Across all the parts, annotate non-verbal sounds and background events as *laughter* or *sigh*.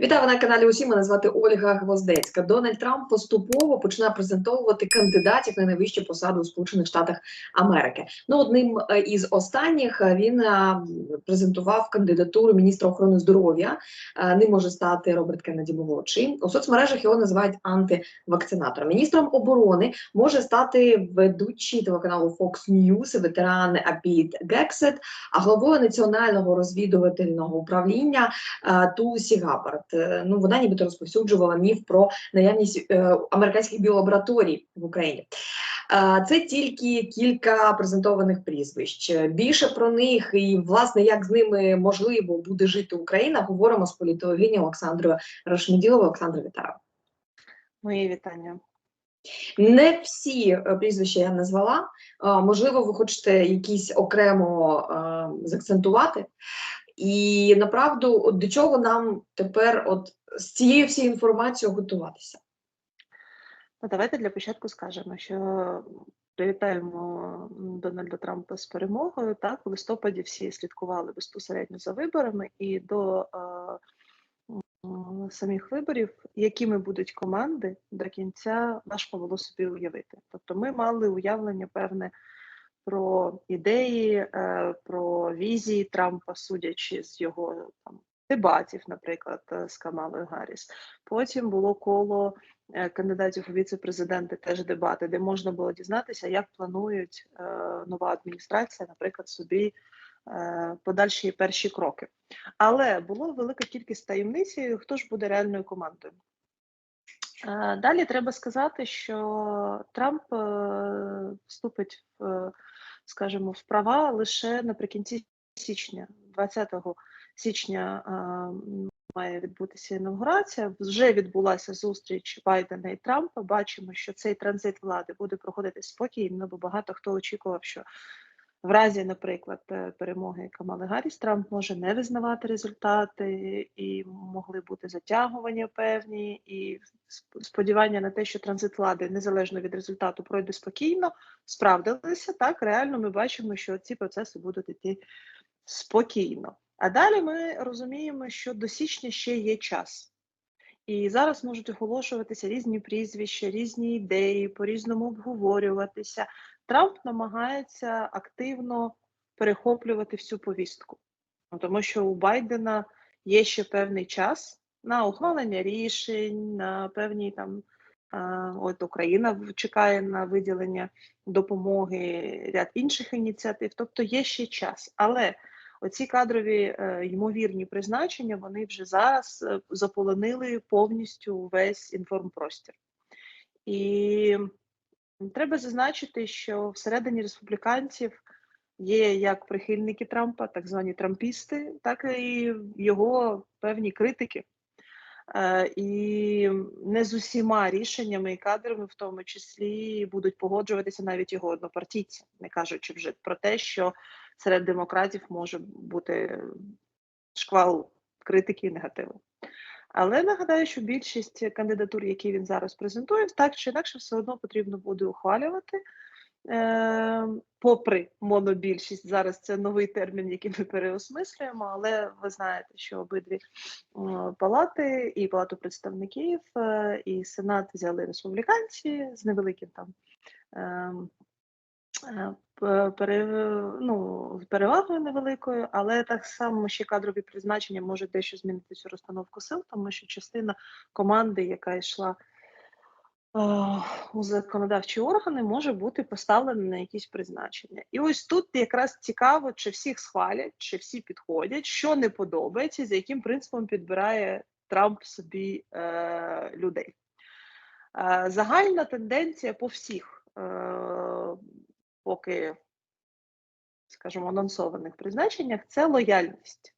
Вітаю на каналі. Усі мене звати Ольга Гвоздецька. Дональд Трамп поступово починає презентовувати кандидатів на найвищу посаду у Сполучених Штатах Америки. Ну, одним е, із останніх е, він е, презентував кандидатуру міністра охорони здоров'я. Ним може стати Роберт Кеннеді молодший. У соцмережах його називають антивакцинатором. Міністром оборони може стати ведучий телеканалу Fox News, ветеран Апіт Гексет, а главою національного розвідувального управління Тулсі Габбард. Е, Ну вона нібито розповсюджувала міф про наявність е, американських біолабораторій в Україні. Е, Це тільки кілька презентованих прізвищ. Е, Більше про них і власне як з ними можливо буде жити Україна. Говоримо з політологині Олександрою Рашмеділовою. Олександра вітаю. Мої вітання. Не всі е, прізвища я назвала. Е, Можливо, ви хочете якісь окремо е, заакцентувати. І направду, от до чого нам тепер, от з цією всією інформацією готуватися? Ну, давайте для початку скажемо, що привітаємо Дональда Трампа з перемогою. Так, у листопаді всі слідкували безпосередньо за виборами і до е, самих виборів, якими будуть команди до кінця важко було собі уявити. Тобто, ми мали уявлення певне про ідеї, е, про візії Трампа, судячи з його там дебатів, наприклад, е, з Камалою Гарріс. Потім було коло е, кандидатів у віце-президенти, теж дебати, де можна було дізнатися, як планують нова адміністрація, наприклад, собі подальші перші кроки. Але було велика кількість таємниці, хто ж буде реальною командою. Е, Далі треба сказати, що Трамп е, вступить в, скажімо, в права лише наприкінці січня, 20 січня е, має відбутися інаугурація. Вже відбулася зустріч Байдена і Трампа. Бачимо, що цей транзит влади буде проходити спокійно, бо багато хто очікував, що в разі, наприклад, е, перемоги Камали Гарріс, Трамп може не визнавати результати, і могли бути затягування певні, і сподівання на те, що транзит влади незалежно від результату пройде спокійно, справдилися. Так, реально ми бачимо, що ці процеси будуть йти спокійно. А далі ми розуміємо, що до січня ще є час. І зараз можуть оголошуватися різні прізвища, різні ідеї, по-різному обговорюватися. Трамп намагається активно перехоплювати всю повістку, Ну, тому що у Байдена є ще певний час на ухвалення рішень, на певні там. От Україна чекає на виділення допомоги, ряд інших ініціатив. Тобто є ще час. Але оці кадрові е, ймовірні призначення вони вже зараз е, заполонили повністю весь інформпростір. І Треба зазначити, що всередині республіканців є як прихильники Трампа, так звані трампісти, так і його певні критики. Е, І не з усіма рішеннями і кадрами, в тому числі, будуть погоджуватися навіть його однопартійці, не кажучи вже про те, що серед демократів може бути шквал критики і негативу. Але нагадаю, що більшість кандидатур, які він зараз презентує, так чи інакше все одно потрібно буде ухвалювати. Е, попри монобільшість, зараз це новий термін, який ми переосмислюємо, але ви знаєте, що обидві палати, і палату представників, е, і сенат взяли республіканці з невеликим там. Е, ну, перевагою невеликою, але так само ще кадрові призначення можуть дещо змінити цю розстановку сил, тому що частина команди, яка йшла е, у законодавчі органи, може бути поставлена на якісь призначення. І ось тут якраз цікаво, чи всіх схвалять, чи всі підходять, що не подобається, за яким принципом підбирає Трамп собі е, людей. Е, загальна тенденція по всіх. Поки, скажімо, анонсованих призначеннях це лояльність.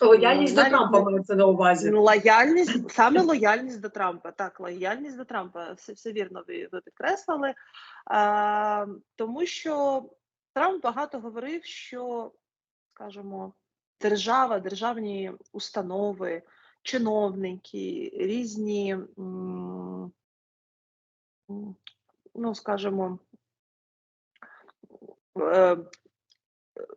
Лояльність до Трампа не- має це на увазі. Лояльність, саме лояльність до Трампа. Так, лояльність до Трампа. Все, все вірно ви, ви підкреслили. А, тому що Трамп багато говорив, що, скажімо, держава, державні установи, чиновники, різні, ну, скажімо,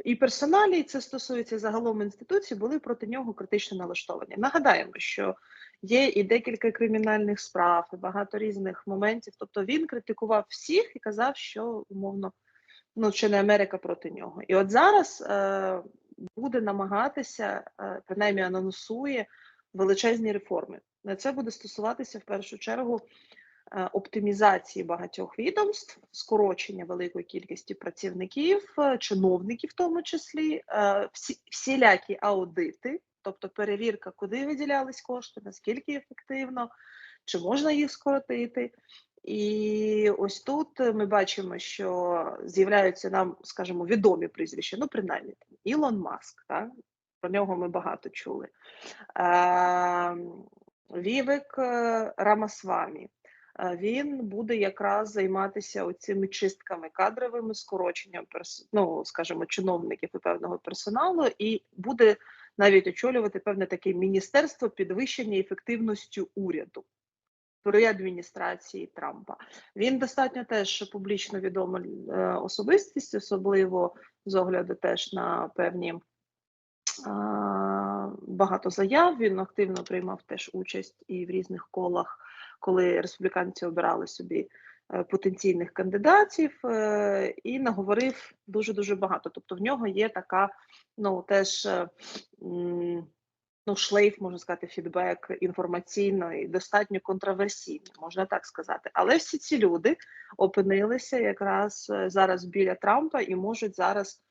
і персоналі, і це стосується загалом інституцій, були проти нього критично налаштовані. Нагадаємо, що є і декілька кримінальних справ, і багато різних моментів. Тобто він критикував всіх і казав, що умовно ну чи не Америка проти нього. І от зараз е, буде намагатися, е, принаймні анонсує величезні реформи. Це буде стосуватися в першу чергу е, оптимізації багатьох відомств, скорочення великої кількості працівників, е, чиновників, в тому числі, е, всі, всілякі аудити, тобто перевірка, куди виділялись кошти, наскільки ефективно, чи можна їх скоротити. І ось тут ми бачимо, що з'являються нам, скажімо, відомі прізвища, ну принаймні Ілон Маск, так? про нього ми багато чули. Е, Вівек е, Рамасвамі. Е, Він буде якраз займатися оцими чистками кадровими, скороченням ну, скажімо, чиновників і певного персоналу, і буде навіть очолювати певне таке міністерство підвищення ефективності уряду при адміністрації Трампа. Він достатньо теж публічно відома е, особистість, особливо з огляду теж на певні багато заяв. Він активно приймав теж участь і в різних колах, коли республіканці обирали собі е, потенційних кандидатів, е, і наговорив дуже дуже багато. Тобто, в нього є така, ну теж. Ну, шлейф, можна сказати, фідбек інформаційний, достатньо контроверсійний, можна так сказати. Але всі ці люди опинилися якраз зараз біля Трампа і можуть зараз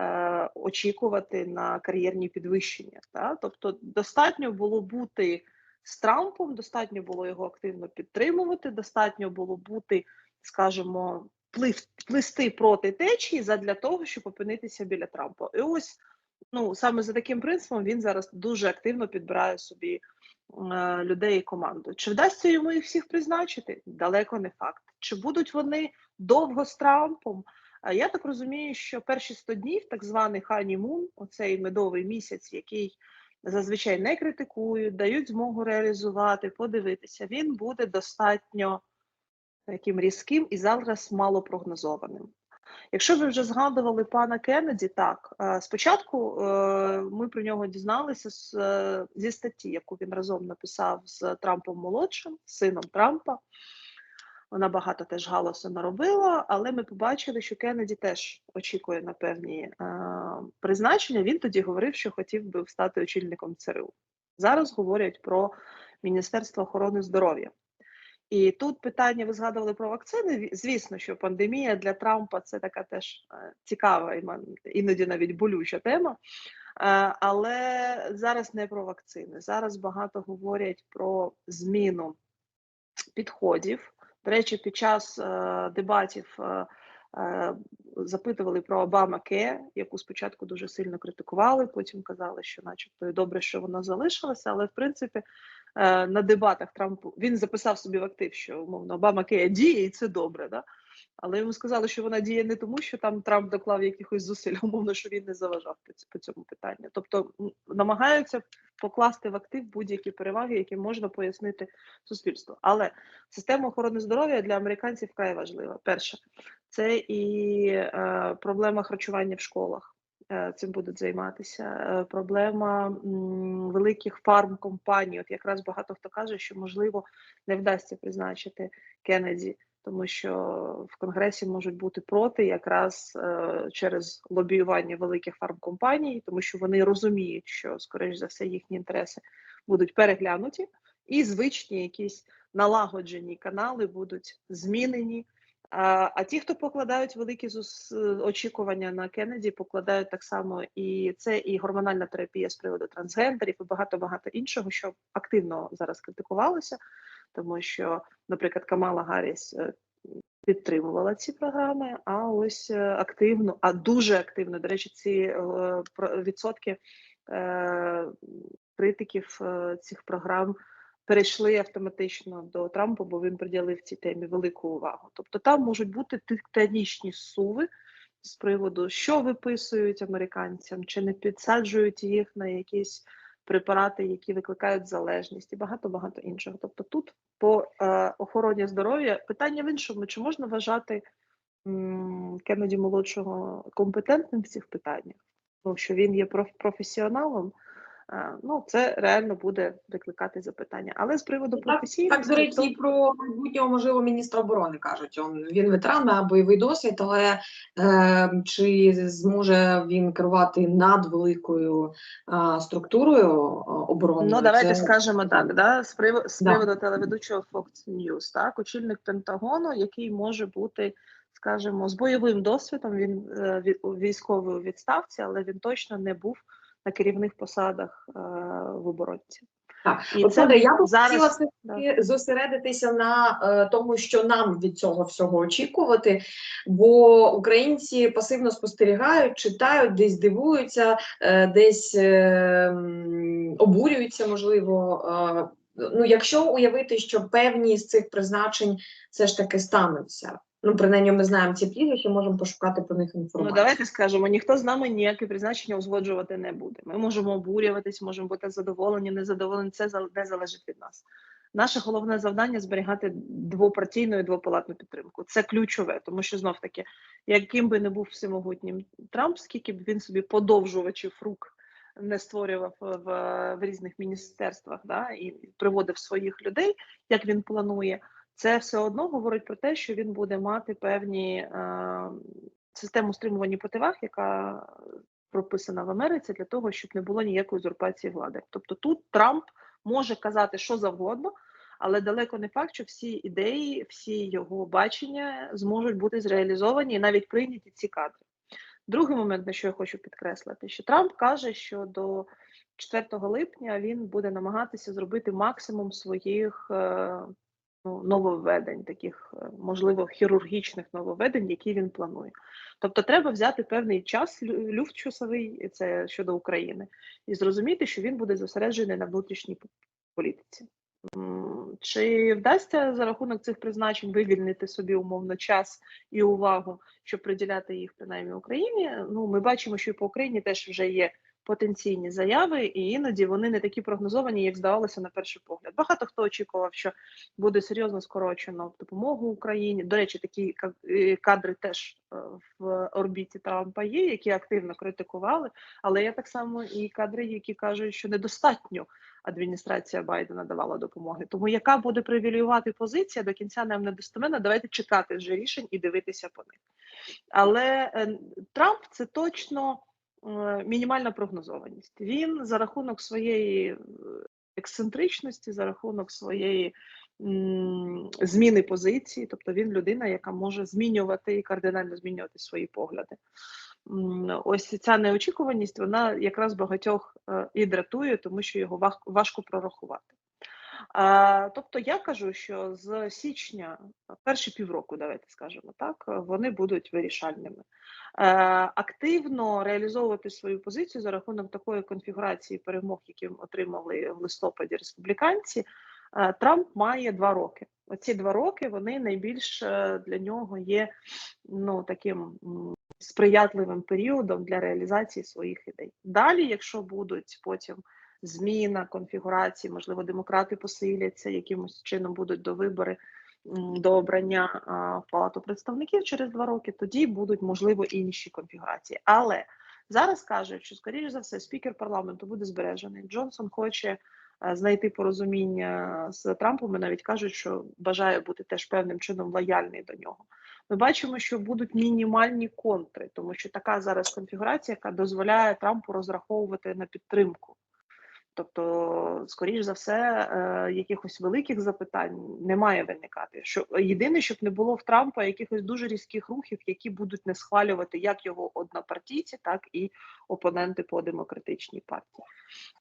е, очікувати на кар'єрні підвищення. Та? Тобто, достатньо було бути з Трампом, достатньо було його активно підтримувати, достатньо було бути, скажімо, плив, плисти проти течії задля того, щоб опинитися біля Трампа. І ось ну саме за таким принципом він зараз дуже активно підбирає собі е, людей і команду. Чи вдасться йому їх всіх призначити? Далеко не факт. Чи будуть вони довго з Трампом? Я так розумію, що перші 100 днів, так званий ханімун, оцей медовий місяць, який зазвичай не критикують, дають змогу реалізувати, подивитися, він буде достатньо таким різким і зараз малопрогнозованим. Якщо ви вже згадували пана Кеннеді, так е, спочатку е, ми про нього дізналися з, е, зі статті, яку він разом написав з Трампом молодшим, сином Трампа. Вона багато теж галасу наробила, але ми побачили, що Кеннеді теж очікує на певні е, призначення. Він тоді говорив, що хотів би стати очільником ЦРУ. Зараз говорять про Міністерство охорони здоров'я. І тут питання: ви згадували про вакцини. Звісно, що пандемія для Трампа це така теж е, цікава, іноді навіть болюча тема. Е, але зараз не про вакцини. Зараз багато говорять про зміну підходів. До речі, під час е, дебатів запитували про Обама Ке, яку спочатку дуже сильно критикували. Потім казали, що, начебто, добре, що вона залишилася, але в принципі Е, на дебатах Трампу він записав собі в актив, що умовно Обама Кея діє, і це добре. Да? Але йому сказали, що вона діє не тому, що там Трамп доклав якихось зусиль, *laughs* умовно, що він не заважав по цьому питанню. Тобто намагаються покласти в актив будь-які переваги, які можна пояснити суспільству. Але система охорони здоров'я для американців вкрай важлива. Перше, це і е, проблема харчування в школах. Е, цим будуть займатися. Е, проблема великих фармкомпаній. От якраз багато хто каже, що можливо не вдасться призначити Кеннеді, тому що в Конгресі можуть бути проти якраз е, через лобіювання великих фармкомпаній, тому що вони розуміють, що скоріш за все їхні інтереси будуть переглянуті, і звичні якісь налагоджені канали будуть змінені. А а ті, хто покладають великі очікування на Кеннеді, покладають так само і це і гормональна терапія з приводу трансгендерів, і багато багато іншого, що активно зараз критикувалося, тому що, наприклад, Камала Гарріс е, підтримувала ці програми. А ось е, активно, а дуже активно, до речі, ці е, відсотки критиків цих програм перейшли автоматично до Трампа, бо він приділив цій темі велику увагу. Тобто там можуть бути титанічні суви з приводу, що виписують американцям, чи не підсаджують їх на якісь препарати, які викликають залежність, і багато багато іншого. Тобто, тут по е, охороні здоров'я питання в іншому: чи можна вважати м, Кеннеді молодшого компетентним в цих питаннях, Ну що він є проф- професіоналом. Е, Ну, це реально буде викликати запитання. Але з приводу Так, професійності, так, до речі, то- про майбутнього можливо міністра оборони кажуть. Він ветеран, має бойовий досвід, але е, чи зможе він керувати надвеликою е, структурою е, оборони? Ну, давайте Це- скажемо так, да? з, приводу, з Да. приводу телеведучого Fox News, так, очільник Пентагону, який може бути, скажімо, з бойовим досвідом, він е, у військовий у відставці, але він точно не був на керівних посадах е, в оборонці. Так, І От, це я б зараз- хотіла все зосередитися на е, тому, що нам від цього всього очікувати, бо українці пасивно спостерігають, читають, десь дивуються, е, десь е, обурюються, можливо. Е, ну, якщо уявити, що певні з цих призначень все ж таки стануться. Ну, принаймні, ми знаємо ці прізвища, можемо пошукати про них Ну, давайте скажемо, ніхто з нами ніяке призначення узгоджувати не буде. Ми можемо обурюватись, можемо бути задоволені, незадоволені. Це не залежить від нас. Наше головне завдання зберігати двопартійну і двопалатну підтримку. Це ключове, тому що знов таки, яким би не був всемогутнім Трамп, скільки б він собі подовжувачів рук не створював в, в різних міністерствах, да, і приводив своїх людей, як він планує, це все одно говорить про те, що він буде мати певні е, систему стримування противаг, яка прописана в Америці для того, щоб не було ніякої узурпації влади. Тобто тут Трамп може казати що завгодно, але далеко не факт, що всі ідеї, всі його бачення зможуть бути зреалізовані і навіть прийняті ці кадри. Другий момент, на що я хочу підкреслити, що Трамп каже, що до 4 липня він буде намагатися зробити максимум своїх е, ну, нововведень, таких е, можливо хірургічних нововведень, які він планує. Тобто, треба взяти певний час лю- люфт часовий, це щодо України, і зрозуміти, що він буде зосереджений на внутрішній політиці. Чи вдасться за рахунок цих призначень вивільнити собі умовно час і увагу, щоб приділяти їх принаймні Україні? Ну, ми бачимо, що і по Україні теж вже є потенційні заяви, і іноді вони не такі прогнозовані, як здавалося на перший погляд. Багато хто очікував, що буде серйозно скорочено допомогу Україні. До речі, такі е, кадри теж е, в орбіті Трампа є, які активно критикували. Але є так само і кадри, які кажуть, що недостатньо адміністрація Байдена давала допомоги. Тому яка буде привілеювати позиція до кінця нам недостеменно. Давайте чекати вже рішень і дивитися по них. Але е, Трамп це точно мінімальна прогнозованість. Він за рахунок своєї е, ексцентричності, за рахунок своєї зміни позиції, тобто він людина, яка може змінювати і кардинально змінювати свої погляди. Ось ця неочікуваність, вона якраз багатьох е, і дратує, тому що його важко прорахувати. Тобто я кажу, що з січня, перші півроку, давайте скажемо так, вони будуть вирішальними. Е, активно реалізовувати свою позицію за рахунок такої конфігурації перемог, які отримали в листопаді республіканці. е, Трамп має два роки. Оці два роки вони найбільш е, для нього є ну таким сприятливим періодом для реалізації своїх ідей. Далі, якщо будуть потім зміна конфігурації, можливо, демократи посиляться, якимось чином будуть до вибори до обрання палату представників через два роки, тоді будуть можливо інші конфігурації. Але зараз кажуть, що скоріш за все спікер парламенту буде збережений. Джонсон хоче е, знайти порозуміння з Трампом. і Навіть кажуть, що бажає бути теж певним чином лояльний до нього. Ми бачимо, що будуть мінімальні контри, тому що така зараз конфігурація, яка дозволяє Трампу розраховувати на підтримку. Тобто, скоріш за все, е, якихось великих запитань не має виникати. Що єдине, щоб не було в Трампа якихось дуже різких рухів, які будуть не схвалювати як його однопартійці, так і опоненти по демократичній партії.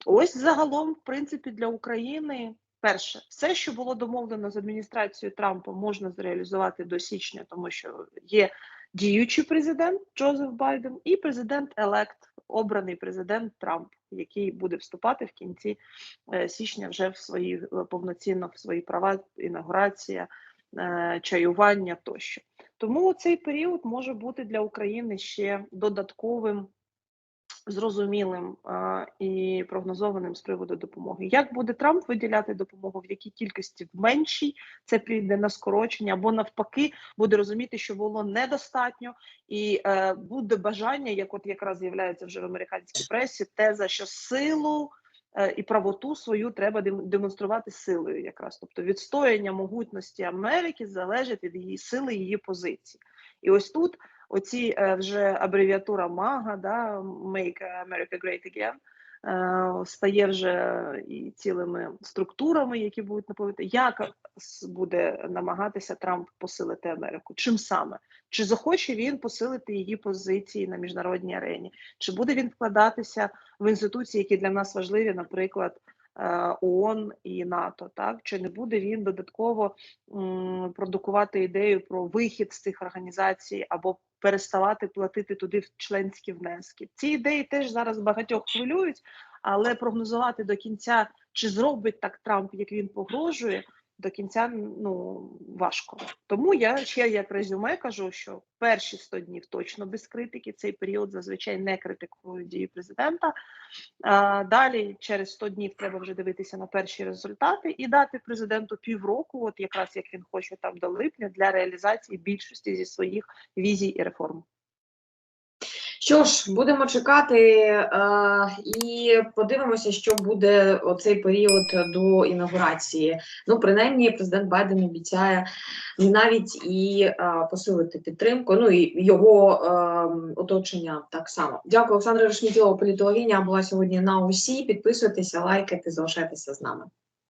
Ось загалом, в принципі, для України. Перше, все, що було домовлено з адміністрацією Трампа, можна зреалізувати до січня, тому що є діючий президент Джозеф Байден і президент елект, обраний президент Трамп, який буде вступати в кінці е, січня вже в свої е, повноцінно в свої права, інаугурація, е, чаювання тощо. Тому цей період може бути для України ще додатковим зрозумілим і прогнозованим з приводу допомоги. Як буде Трамп виділяти допомогу, в якій кількості в меншій це піде на скорочення, або навпаки, буде розуміти, що було недостатньо, і е, буде бажання, як от якраз з'являється вже в американській пресі, теза, що силу е, і правоту свою треба дем- демонструвати силою, якраз тобто відстояння могутності Америки залежить від її сили, її позиції. І ось тут оці е, вже абревіатура МАГА, да, Make America Great Again, е, стає вже і цілими структурами, які будуть наповнити. Як буде намагатися Трамп посилити Америку? Чим саме? Чи захоче він посилити її позиції на міжнародній арені? Чи буде він вкладатися в інституції, які для нас важливі, наприклад, е, ООН і НАТО? Так чи не буде він додатково м, продукувати ідею про вихід з цих організацій або переставати платити туди в членські внески? Ці ідеї теж зараз багатьох хвилюють, але прогнозувати до кінця, чи зробить так Трамп, як він погрожує. До кінця ну важко. Тому я ще як резюме кажу, що перші 100 днів точно без критики. Цей період зазвичай не критикують дії президента. А, далі через 100 днів треба вже дивитися на перші результати і дати президенту півроку, от якраз як він хоче там до липня, для реалізації більшості зі своїх візій і реформ. Що ж, будемо чекати е, і подивимося, що буде оцей період до інаугурації. Ну, принаймні, президент Байден обіцяє навіть і е, посилити підтримку. Ну і його е, оточення так само. Дякую, Олександра Решмітілова, політологиня була сьогодні на усі. Підписуйтеся, лайкайте, залишайтеся з нами.